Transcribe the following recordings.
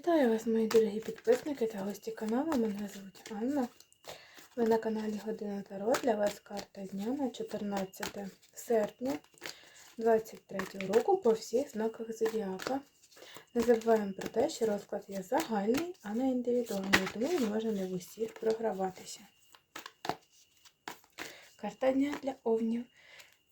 Вітаю вас, мої дорогі підписники та гості каналу. Мене звуть Анна. Ви на каналі Година Таро. Для вас карта дня на 14 серпня 2023 року по всіх знаках Зодіака. Не забуваємо про те, що розклад є загальний, а не індивідуальний, тому він може не в усіх програватися. Карта дня для овнів.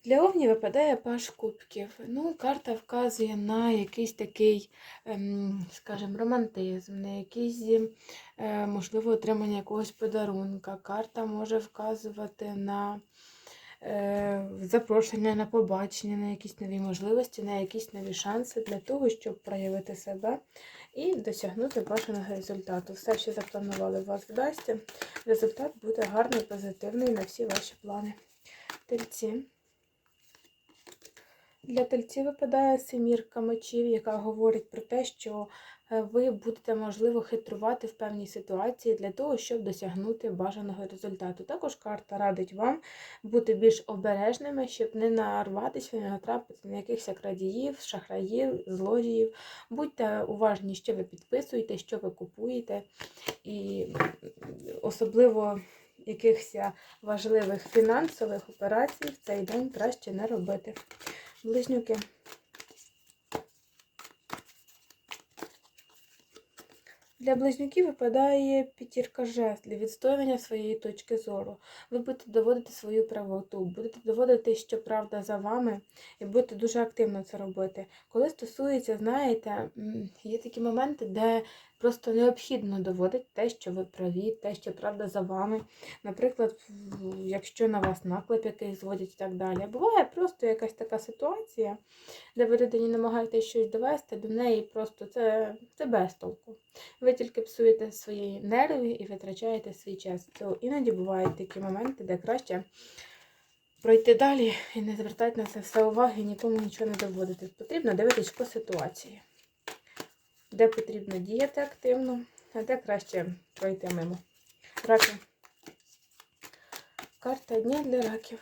Для овнів випадає паш кубків. Ну, карта вказує на якийсь такий, ем, скажімо, романтизм, на якийсь, е, можливо, отримання якогось подарунка. Карта може вказувати на е, запрошення на побачення, на якісь нові можливості, на якісь нові шанси для того, щоб проявити себе і досягнути бажаного результату. Все, що запланували, вас вдасться. Результат буде гарний, позитивний на всі ваші плани. Тельці. Для тельців випадає семірка мечів, яка говорить про те, що е, ви будете, можливо, хитрувати в певній ситуації для того, щоб досягнути бажаного результату. Також карта радить вам бути більш обережними, щоб не нарватися, не натрапити на якихось крадіїв, шахраїв, злодіїв. Будьте уважні, що ви підписуєте, що ви купуєте, і особливо якихось важливих фінансових операцій в цей день краще не робити. Близнюки. Для близнюків випадає п'ятірка жезлів, відстоювання своєї точки зору. Ви будете доводити свою правоту, будете доводити, що правда за вами, і будете дуже активно це робити. Коли стосується, знаєте, є такі моменти, де просто необхідно доводити те, що ви праві, те, що правда за вами. Наприклад, якщо на вас наклеп якийсь зводять і так далі. Буває просто якась така ситуація, де ви людині намагаєтесь щось довести, до неї просто це, це без толку. Ви тільки псуєте свої нерви і витрачаєте свій час. То іноді бувають такі моменти, де краще пройти далі і не звертати на це все уваги, нікому нічого не доводити. Потрібно дивитись по ситуації, де потрібно діяти активно, а де краще пройти мимо. Раки. Карта дня для раків.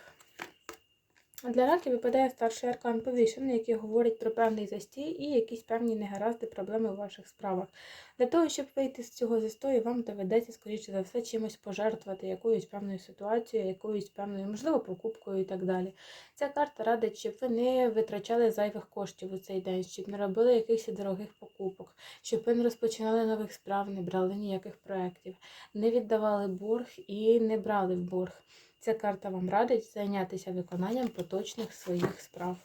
Для раків випадає старший аркан повішений, який говорить про певний застій і якісь певні негаразди, проблеми у ваших справах. Для того, щоб вийти з цього застою, вам доведеться, скоріше за все, чимось пожертвувати, якоюсь певною ситуацією, якоюсь певною, можливо, покупкою і так далі. Ця карта радить, щоб ви не витрачали зайвих коштів у цей день, щоб не робили якихось дорогих покупок, щоб ви не розпочинали нових справ, не брали ніяких проєктів, не віддавали борг і не брали в борг. Ця карта вам радить зайнятися виконанням поточних своїх справ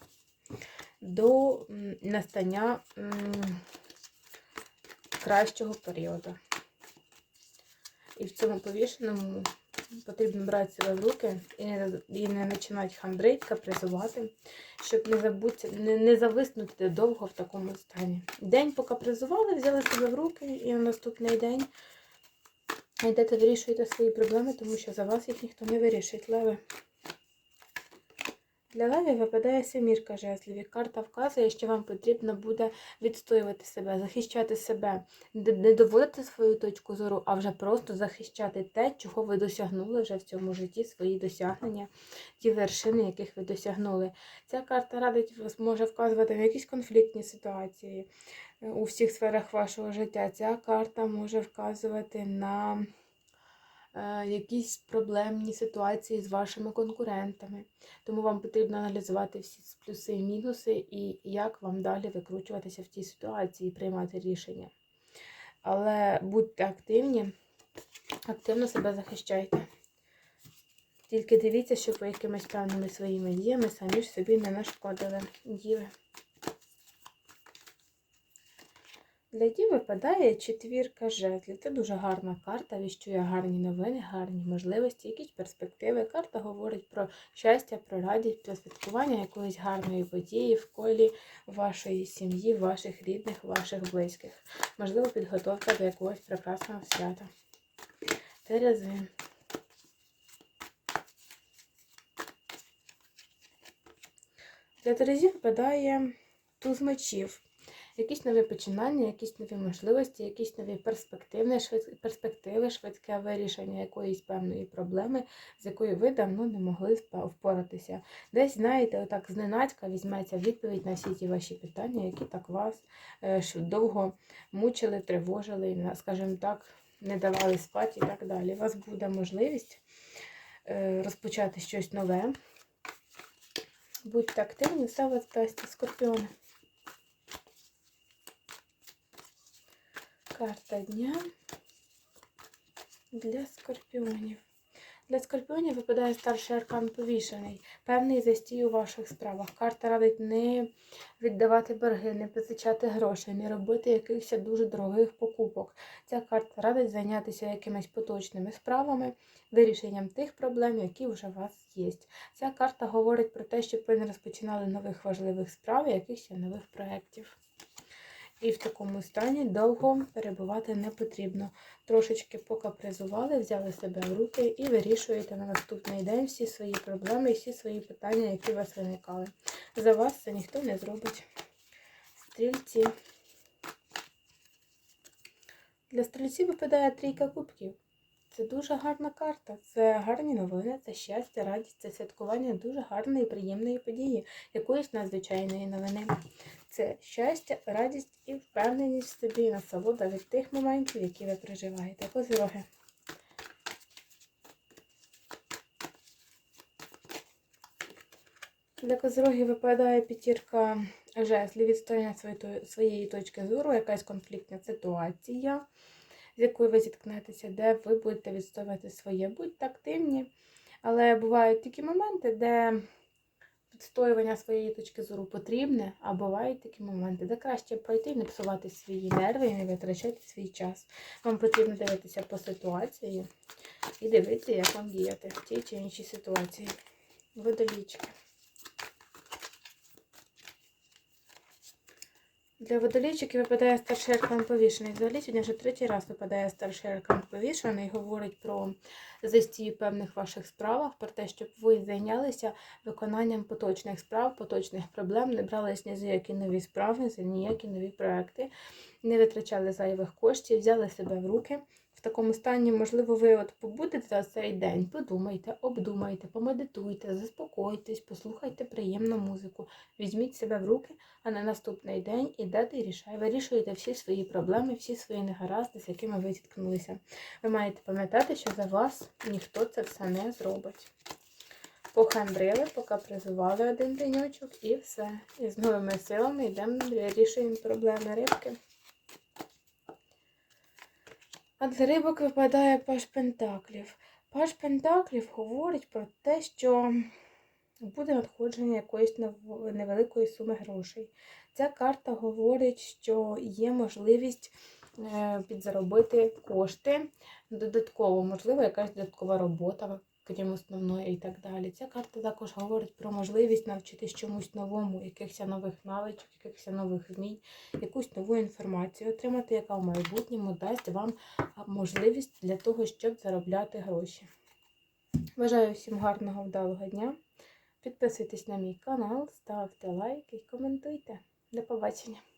до настання кращого періоду. І в цьому повішеному потрібно брати себе в руки і не і не починати хандрити, капризувати, щоб не забути, не, не зависнути довго в такому стані. День покапризували, взяли себе в руки, і на наступний день йдете, вирішуєте свої проблеми, тому що за вас їх ніхто не вирішить. Леви. Для леві випадає семірка жезлів. Карта вказує, що вам потрібно буде відстоювати себе, захищати себе, не доводити свою точку зору, а вже просто захищати те, чого ви досягнули вже в цьому житті, свої досягнення, ті вершини, яких ви досягнули. Ця карта радить може вказувати на якісь конфліктні ситуації е, у всіх сферах вашого життя. Ця карта може вказувати на якісь проблемні ситуації з вашими конкурентами. Тому вам потрібно аналізувати всі плюси і мінуси, і як вам далі викручуватися в тій ситуації, і приймати рішення. Але будьте активні, активно себе захищайте. Тільки дивіться, щоб ви якимись певними своїми діями самі ж собі не нашкодили. Діви. Для дів випадає четвірка жезлів. Це дуже гарна карта, віщує гарні новини, гарні можливості, якісь перспективи. Карта говорить про щастя, про радість, про святкування якоїсь гарної події в колі вашої сім'ї, ваших рідних, ваших близьких. Можливо, підготовка до якогось прекрасного свята. Терези. Для Терезів випадає туз мечів якісь нові починання, якісь нові можливості, якісь нові перспективи, швид... перспективи, швидке вирішення якоїсь певної проблеми, з якою ви давно не могли впоратися. Десь, знаєте, отак зненацька візьметься відповідь на всі ті ваші питання, які так вас е, довго мучили, тривожили, скажімо так, не давали спати і так далі. У вас буде можливість е, розпочати щось нове. Будьте активні, все вас вдасться, скорпіони. Карта дня для скорпіонів. Для скорпіонів випадає старший аркан повішений, певний застій у ваших справах. Карта радить не віддавати борги, не позичати грошей, не робити якихось дуже дорогих покупок. Ця карта радить зайнятися якимись поточними справами, вирішенням тих проблем, які вже у вас є. Ця карта говорить про те, щоб ви не розпочинали нових важливих справ, якихось нових проєктів. І в такому стані довго перебувати не потрібно. Трошечки покапризували, взяли себе в руки і вирішуєте на наступний день всі свої проблеми і всі свої питання, які у вас виникали. За вас це ніхто не зробить. Стрільці. Для стрільців випадає трійка кубків. Це дуже гарна карта. Це гарні новини, це щастя, радість, це святкування дуже гарної, приємної події, якоїсь надзвичайної новини. Це щастя, радість і впевненість в собі, насолода від тих моментів, які ви переживаєте. Козироги. Для козирогів випадає п'ятірка жезлів відстояння своєї точки зору, якась конфліктна ситуація, з якою ви зіткнетеся, де ви будете відстоювати своє. Будьте активні. Але бувають такі моменти, де відстоювання своєї точки зору потрібне, а бувають такі моменти, де краще пройти і не псувати свої нерви і не витрачати свій час. Вам потрібно дивитися по ситуації і дивитися, як вам діяти в тій чи іншій ситуації. Водолічки. Для водолійчиків випадає старший аркан повішений. Взагалі сьогодні вже третій раз випадає старший аркан повішений. Говорить про застій у певних ваших справах, про те, щоб ви зайнялися виконанням поточних справ, поточних проблем, не брались ні за які нові справи, за ніякі нові проекти, не витрачали зайвих коштів, взяли себе в руки. Такому стані, можливо, ви от побудете за цей день, подумайте, обдумайте, помедитуйте, заспокойтесь, послухайте приємну музику, візьміть себе в руки, а на наступний день ідете і рішай- вирішуєте всі свої проблеми, всі свої негаразди, з якими ви зіткнулися. Ви маєте пам'ятати, що за вас ніхто це все не зробить. Похандрили, покапризували один денечок і все. І з новими силами йдемо, вирішуємо проблеми рибки. А для рибок випадає паш Пентаклів. Паш Пентаклів говорить про те, що буде надходження якоїсь невеликої суми грошей. Ця карта говорить, що є можливість е, підзаробити кошти додатково, можливо, якась додаткова робота, крім основної і так далі. Ця карта також говорить про можливість навчитись чомусь новому, якихось нових навичок, якихось нових вмінь, якусь нову інформацію отримати, яка в майбутньому дасть вам можливість для того, щоб заробляти гроші. Бажаю всім гарного вдалого дня. Підписуйтесь на мій канал, ставте лайки і коментуйте. До побачення!